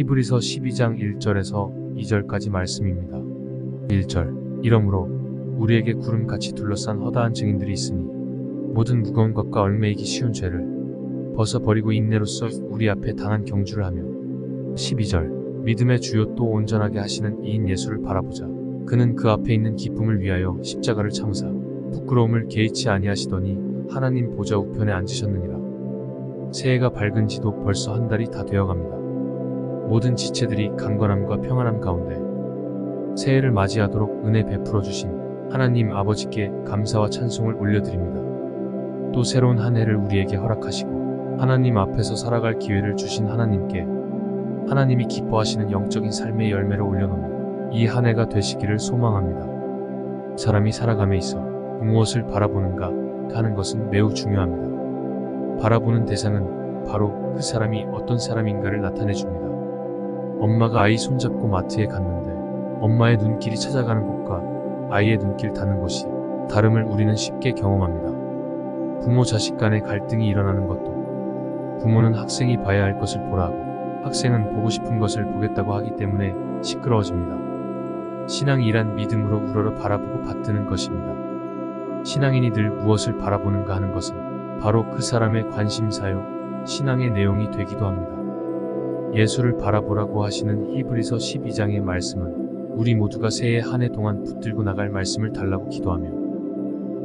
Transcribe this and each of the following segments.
히브리서 12장 1절에서 2절까지 말씀입니다. 1절 이러므로 우리에게 구름같이 둘러싼 허다한 증인들이 있으니 모든 무거운 것과 얽매이기 쉬운 죄를 벗어버리고 인내로써 우리 앞에 당한 경주를 하며 12절 믿음의 주요 또 온전하게 하시는 이인 예수를 바라보자. 그는 그 앞에 있는 기쁨을 위하여 십자가를 참으사 부끄러움을 개의치 아니하시더니 하나님 보좌 우편에 앉으셨느니라. 새해가 밝은 지도 벌써 한 달이 다 되어갑니다 모든 지체들이 강건함과 평안함 가운데 새해를 맞이하도록 은혜 베풀어 주신 하나님 아버지께 감사와 찬송을 올려드립니다. 또 새로운 한 해를 우리에게 허락하시고 하나님 앞에서 살아갈 기회를 주신 하나님께 하나님이 기뻐하시는 영적인 삶의 열매를 올려놓는 이 한 해가 되시기를 소망합니다. 사람이 살아감에 있어 무엇을 바라보는가 하는 것은 매우 중요합니다. 바라보는 대상은 바로 그 사람이 어떤 사람인가를 나타내 줍니다. 엄마가 아이 손잡고 마트에 갔는데 엄마의 눈길이 찾아가는 곳과 아이의 눈길 닿는 곳이 다름을 우리는 쉽게 경험합니다. 부모 자식 간의 갈등이 일어나는 것도 부모는 학생이 봐야 할 것을 보라 하고 학생은 보고 싶은 것을 보겠다고 하기 때문에 시끄러워집니다. 신앙이란 믿음으로 우러러 바라보고 받드는 것입니다. 신앙인이 늘 무엇을 바라보는가 하는 것은 바로 그 사람의 관심사요, 신앙의 내용이 되기도 합니다. 예수를 바라보라고 하시는 히브리서 12장의 말씀은 우리 모두가 새해 한 해 동안 붙들고 나갈 말씀을 달라고 기도하며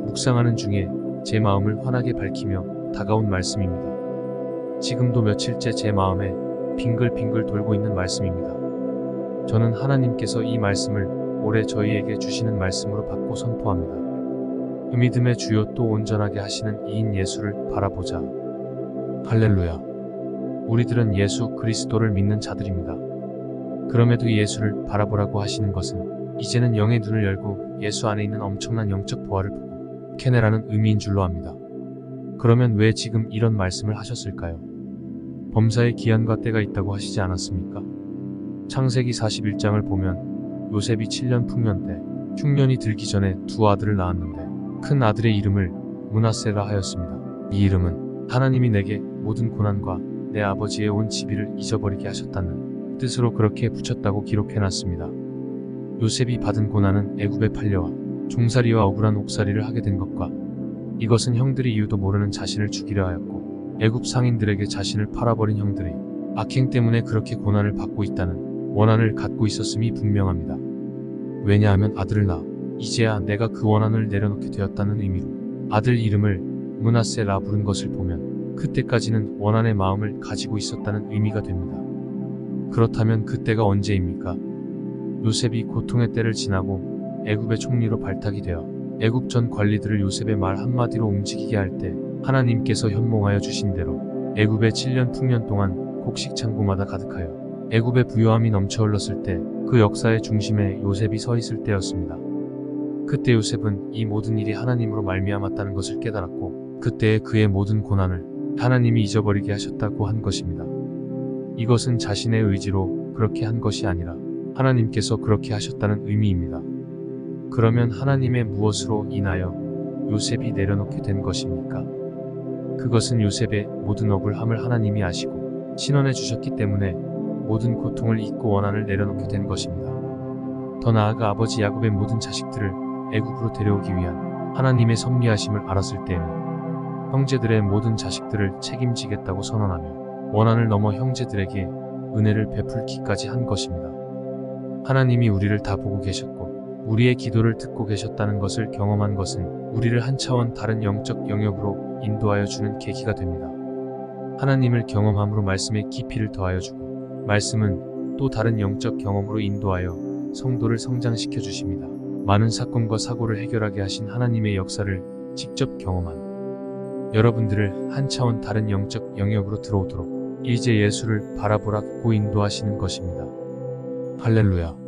묵상하는 중에 제 마음을 환하게 밝히며 다가온 말씀입니다. 지금도 며칠째 제 마음에 빙글빙글 돌고 있는 말씀입니다. 저는 하나님께서 이 말씀을 올해 저희에게 주시는 말씀으로 받고 선포합니다. 그 믿음의 주요 또 온전하게 하시는 이인 예수를 바라보자. 할렐루야. 우리들은 예수 그리스도를 믿는 자들입니다. 그럼에도 예수를 바라보라고 하시는 것은 이제는 영의 눈을 열고 예수 안에 있는 엄청난 영적 보화를 보고 캐내라는 의미인 줄로 압니다. 그러면 왜 지금 이런 말씀을 하셨을까요? 범사에 기한과 때가 있다고 하시지 않았습니까? 창세기 41장을 보면 요셉이 7년 풍년 때 흉년이 들기 전에 두 아들을 낳았는데 큰 아들의 이름을 문하세라 하였습니다. 이 이름은 하나님이 내게 모든 고난과 내 아버지의 온 지비를 잊어버리게 하셨다는 뜻으로 그렇게 붙였다고 기록해놨습니다. 요셉이 받은 고난은 애굽에 팔려와 종살이와 억울한 옥살이를 하게 된 것과 이것은 형들이 이유도 모르는 자신을 죽이려 하였고 애굽 상인들에게 자신을 팔아버린 형들이 악행 때문에 그렇게 고난을 받고 있다는 원한을 갖고 있었음이 분명합니다. 왜냐하면 아들을 낳아 이제야 내가 그 원한을 내려놓게 되었다는 의미로 아들 이름을 문하세라 부른 것을 보면 그때까지는 원한의 마음을 가지고 있었다는 의미가 됩니다. 그렇다면 그때가 언제입니까? 요셉이 고통의 때를 지나고 애굽의 총리로 발탁이 되어 애굽 전 관리들을 요셉의 말 한마디로 움직이게 할 때 하나님께서 현몽하여 주신 대로 애굽의 7년 풍년 동안 곡식 창고마다 가득하여 애굽의 부요함이 넘쳐 흘렀을 때 그 역사의 중심에 요셉이 서 있을 때였습니다. 그때 요셉은 이 모든 일이 하나님으로 말미암았다는 것을 깨달았고 그때의 그의 모든 고난을 하나님이 잊어버리게 하셨다고 한 것입니다. 이것은 자신의 의지로 그렇게 한 것이 아니라 하나님께서 그렇게 하셨다는 의미입니다. 그러면 하나님의 무엇으로 인하여 요셉이 내려놓게 된 것입니까? 그것은 요셉의 모든 억울함을 하나님이 아시고 신원해 주셨기 때문에 모든 고통을 잊고 원한을 내려놓게 된 것입니다. 더 나아가 아버지 야곱의 모든 자식들을 애굽으로 데려오기 위한 하나님의 섭리하심을 알았을 때에는 형제들의 모든 자식들을 책임지겠다고 선언하며 원한을 넘어 형제들에게 은혜를 베풀기까지 한 것입니다. 하나님이 우리를 다 보고 계셨고 우리의 기도를 듣고 계셨다는 것을 경험한 것은 우리를 한 차원 다른 영적 영역으로 인도하여 주는 계기가 됩니다. 하나님을 경험함으로 말씀의 깊이를 더하여 주고 말씀은 또 다른 영적 경험으로 인도하여 성도를 성장시켜 주십니다. 많은 사건과 사고를 해결하게 하신 하나님의 역사를 직접 경험한 여러분들을 한 차원 다른 영적 영역으로 들어오도록 이제 예수를 바라보라고 인도하시는 것입니다. 할렐루야.